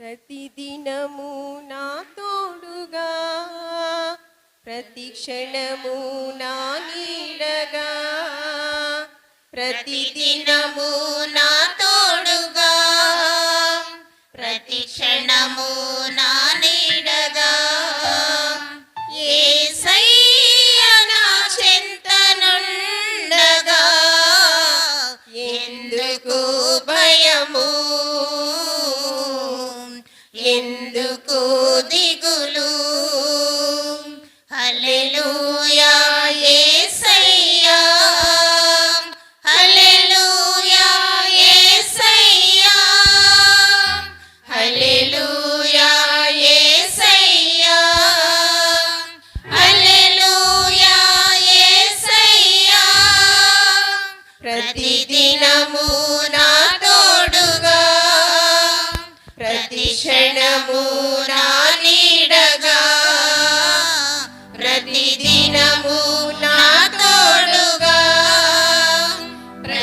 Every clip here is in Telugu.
ప్రతిదినము నా తోడుగా ప్రతి క్షణము నా నీడగా. ప్రతిదినము నా తోడుగా ప్రతి క్షణము నా నీడగా. యేసయ్య నా చింతనుండగా ఎందుకు భయము? దిగులు. హల్లెలూయా యేసయ్యా హల్లెలూయా యేసయ్యా హల్లెలూయా యేసయ్యా హల్లెలూయా యేసయ్యా ప్రతిదినము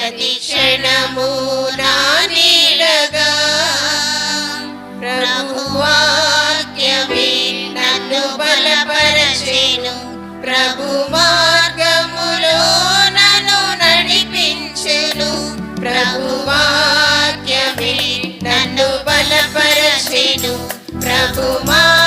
ప్రతి క్షణము నా ప్రభు వాక్యమే నన్ను బలపరచెను. ప్రభు మార్గములో నన్ను నడిపించెను. ప్రభు వాక్యమే నన్ను బలపరచెను. ప్రభు మార్గములో